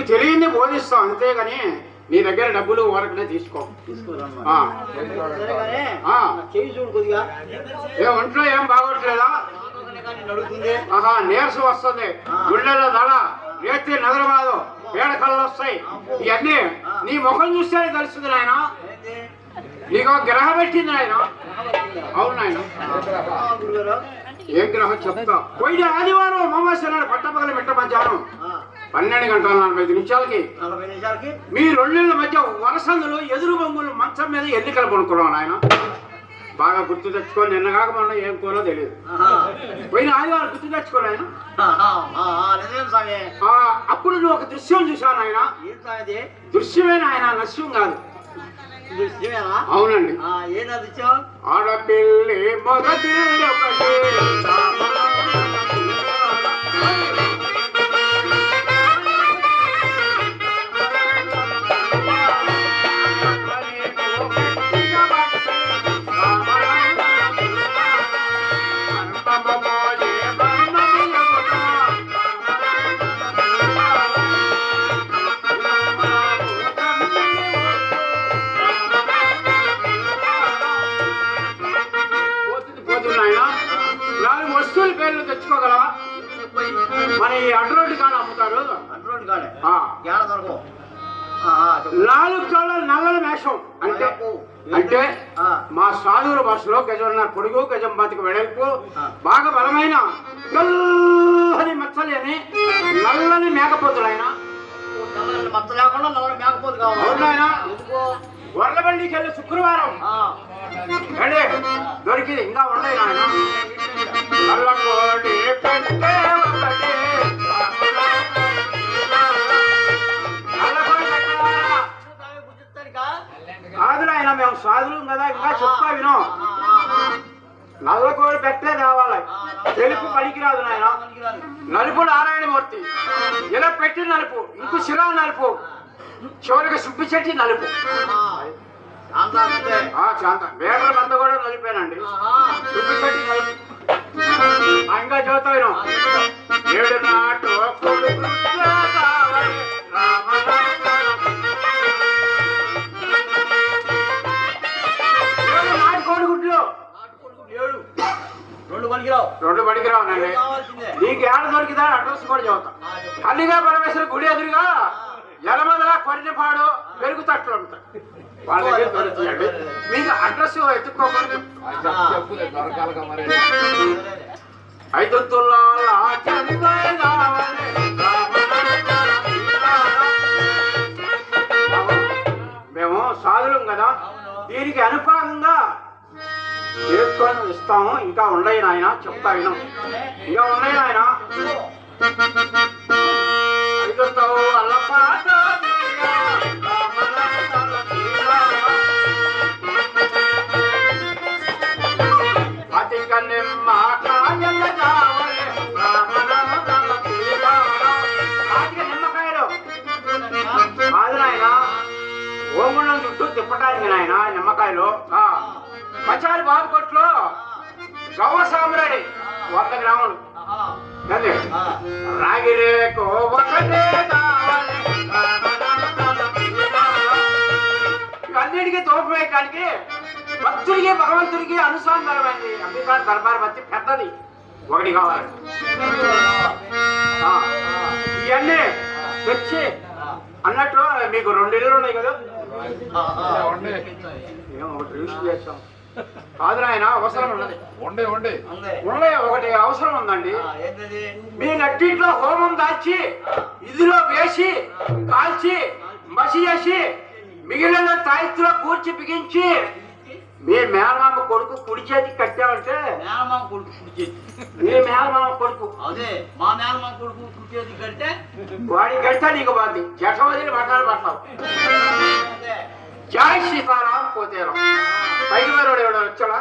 నీకు తెలియంది బోధిస్తాం అంతేగాని నీ దగ్గర డబ్బులు ఊరకనే తీసుకో. ఏ ఒంట్లో ఏం బాగోట్లేదా? ఆహా నీరసం వస్తుంది. గుండెలో దడ రేతి నగరమాదు పేడ కళ్ళు వస్తాయి. ఇవన్నీ నీ ముఖం చూస్తే తెలుస్తుంది నాయన? నీకు గ్రహం పెట్టింది నాయన? అవును నాయన. ఏం గ్రహం చెప్తా? పోయిన ఆదివారం అమావాస్య నాడు పట్టపగల మిట్ట మధ్యాహ్నం. పన్నెండు గంటల నలభై ఐదు నిమిషాలకి. నలభై నిమిషాలకి. మీ రెండేళ్ళ మధ్య వరసందులు ఎదురు బొంగులు మంచం మీద ఎన్నికలు పడుకున్నాం నాయన? బాగా గుర్తు తెచ్చుకో నిన్న కాక మొన్న ఏం కూరో తెలియదు. పోయిన ఆదివారం గుర్తు తెచ్చుకో నాయన. ఆహా, ఆ, ఆ, నిజమేం స్వామి. ఆ, అప్పుడు నువ్వు ఒక దృశ్యం చూశాను ఆయన ఏం స్వామి ఇది? దృశ్యమే నాయన నశ్యం కాదు? అవునండి? ఆడపిల్లి మొదటి ఏడ దొరకవు. నాలుగు కళ్ళ నల్లల మేషం అంటే. అంటే మా సాధువుల భాషలో గజన్నర పొడుగు గజం బాతికి వెడల్పు. బాగా బలమైన గల్లని మచ్చలేని నల్లని మేకపోతులు ఆయన నల్లని మచ్చ లేకుండా నల్లని మేకపోతు కావాలి. వెళ్ళి శుక్రవారం. వెళ్ళి. దొరికింది. ఇంకా ఉన్నాయి నాయన. నల్లకోడి పెట్టే కావాలి. తెలుపు పనికిరాదు నాయన. నలుపు నారాయణమూర్తి. ఇలా పెట్టి నలుపు ఇంకు శిరా నలుపు. చివరికి సుబ్బి చెట్టి నలుపు. మంద కూడా నలిపానండి. సుబ్బి చెట్టి నలుపు. ఇంకా చదువుతా విను ఆ, చెప్పు. ఏడు నాటు రామ పనికిరావు రెండు బడికి రావునండి కావాల్సిందే? నీకు ఏడ దొరికిదా అడ్రస్ కూడా చెప్పు. కల్లిగా పరమేశ్వర గుడి ఎదురుగా ఎలమదల కొరినపాడు పెరుగు తట్లు ఉంటాయి వాళ్ళ దగ్గర దొరుకుతాయండి మీకు అడ్రస్ ఎత్తుక్కోకూడదు సరేలే. ఐదు తులాల చెందాయి కావాలి. మేము సాధులం కదా. దీనికి అనుపాతంగా చేసుకొని ఇస్తాము. ఇంకా ఉండయి నాయన చెప్తా విను. ఇంకా ఉన్నాయి నాయన? ఐదు తవ్వు నిమ్మ నిమ్మకాయలు కాదు నాయన చుట్టూ తిప్పటానికి నాయన నిమ్మకాయలు. ఆ, పచారి బాబు కొట్లో. గవ్వ సాంబ్రాడి వంద గ్రాములు. ఆహా. అదే ఆ. రాగి రేకు ఒకటే కావాలి ఇవన్నిటికీ తోపు వేయడానికి భక్తుడికి భగవంతుడికి అనుసంధానమైంది. అంబికార్ దర్బార్ బతి పెద్దది. ఒకటి కావాలి. ఇవన్నీ తెచ్చి అన్నట్టు మీకు రెండు ఇళ్ళు ఉన్నాయి కదా. రిజిస్టర్ చేస్తాం. కాదు నాయన అవసరం ఉన్నది. ఉండే ఉండే. ఉన్నాయి ఒకటి అవసరం ఉందండి? మీ నట్టింట్లో హోమం దాల్చి ఇదిలో వేసి కాల్చి మసి చేసి మిగిలిన తాయిత్తులో కూర్చి బిగించి మీ మేనమామ కొడుకు కుడి చేతికి కట్టామంటే మేనమామ కొడుకు కుడిచేది మీ మేనమామ కొడుకు. అదే మా మేనమామ కొడుకు కుడిచేది కంటే వాడి గంట నీకు బాధి జఠవదిలి మఠాలు పడతావు అదే. జై సీతారాం పోతేరాం. పైకి మరోడు ఎవడో వచ్చాడా?